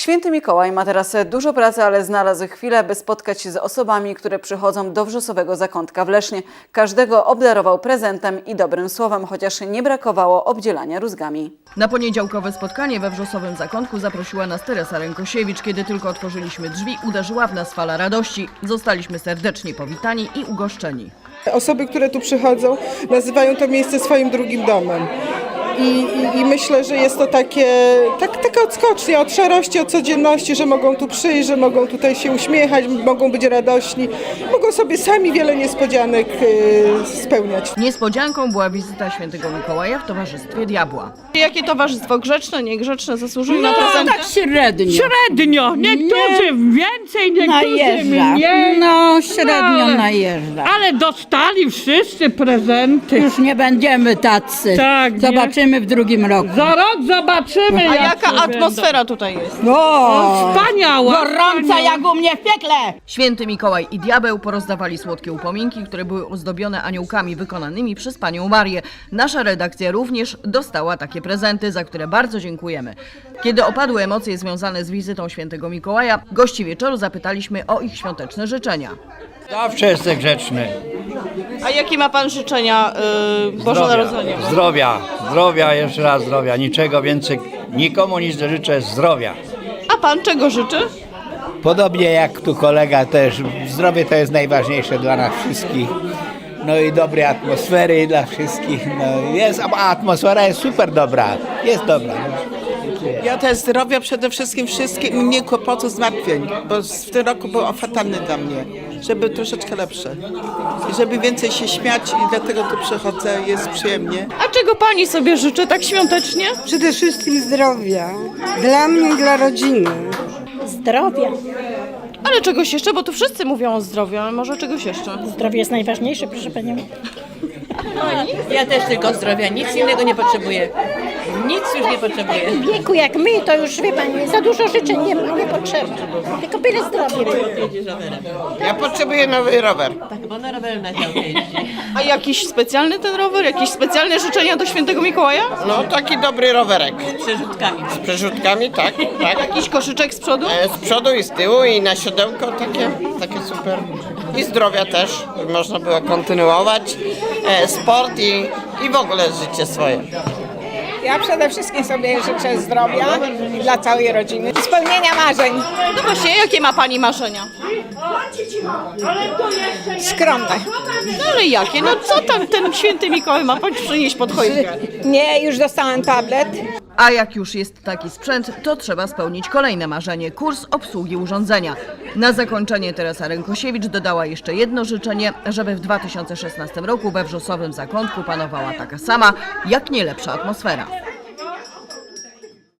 Święty Mikołaj ma teraz dużo pracy, ale znalazł chwilę, by spotkać się z osobami, które przychodzą do wrzosowego zakątka w Lesznie. Każdego obdarował prezentem i dobrym słowem, chociaż nie brakowało obdzielania rózgami. Na poniedziałkowe spotkanie we Wrzosowym Zakątku zaprosiła nas Teresa Rękosiewicz. Kiedy tylko otworzyliśmy drzwi, uderzyła w nas fala radości. Zostaliśmy serdecznie powitani i ugoszczeni. Osoby, które tu przychodzą, nazywają to miejsce swoim drugim domem. I, i, I myślę, że jest to takie, tak, taka odskocznia od szarości, od codzienności, że mogą tu przyjść, że mogą tutaj się uśmiechać, mogą być radośni, mogą sobie sami wiele niespodzianek y, spełniać. Niespodzianką była wizyta świętego Mikołaja w towarzystwie diabła. Jakie towarzystwo grzeczne, niegrzeczne zasłużyły na No prezenty? tak średnio. Średnio, niektórzy więcej, niektórzy Najeżdża. mniej. No średnio Ale- najeżdża. Ale dostali wszyscy prezenty. Już nie będziemy tacy. Tak, nie? Zobaczymy w drugim roku. Za rok zobaczymy, A jak jaka się atmosfera tutaj jest? O, będą. Wspaniała. gorąca jak u mnie w piekle. Święty Mikołaj i diabeł porozdawali słodkie upominki, które były ozdobione aniołkami wykonanymi przez panią Marię. Nasza redakcja również dostała takie prezenty, za które bardzo dziękujemy. Kiedy opadły emocje związane z wizytą świętego Mikołaja, gości wieczoru zapytaliśmy o ich świąteczne życzenia. Zawsze jestem grzeczny. A jakie ma pan życzenia yy, Bożonarodzenia? Zdrowia, zdrowia, jeszcze raz zdrowia. Niczego więcej, nikomu nic nie życzę, zdrowia. A pan czego życzy? Podobnie jak tu kolega też, zdrowie to jest najważniejsze dla nas wszystkich. No i dobrej atmosfery dla wszystkich. No jest, a atmosfera jest super dobra. Jest dobra. Ja też zdrowia przede wszystkim wszystkim i mniej kłopotu, zmartwień, bo w tym roku był fatalny dla mnie, żeby troszeczkę lepsze. I żeby więcej się śmiać i dlatego tu przychodzę, jest przyjemnie. A czego pani sobie życzy tak świątecznie? Przede wszystkim zdrowia. Dla mnie i dla rodziny. Zdrowia. Ale czegoś jeszcze, bo tu wszyscy mówią o zdrowiu, ale może czegoś jeszcze. Zdrowie jest najważniejsze, proszę panią. Ja też tylko zdrowia, nic innego nie potrzebuję. Nic już nie potrzebuję. W wieku jak my, to już wie pani, za dużo życzeń nie, nie potrzeba. Tylko byle zdrowie. Ja potrzebuję nowy rower. Tak, bo na rowerze na działkę jeździ. A jakiś specjalny ten rower? Jakieś specjalne życzenia do świętego Mikołaja? No taki dobry rowerek. Z przerzutkami. Z przerzutkami, tak, tak. Jakiś koszyczek z przodu? E, Z przodu i z tyłu i na siodełko takie, takie super. I zdrowia też, żeby można było kontynuować. E, sport i, i w ogóle życie swoje. Ja przede wszystkim sobie życzę zdrowia dla całej rodziny. Spełnienia marzeń. No właśnie, jakie ma pani marzenia? Skromne. No ale jakie? No co tam ten święty Mikołaj ma pan przynieść pod choinkę? Nie, już dostałam tablet. A jak już jest taki sprzęt, to trzeba spełnić kolejne marzenie kurs obsługi urządzenia. Na zakończenie Teresa Rękosiewicz dodała jeszcze jedno życzenie, żeby w 2016 roku we wrzosowym zakątku panowała taka sama, jak nie lepsza atmosfera.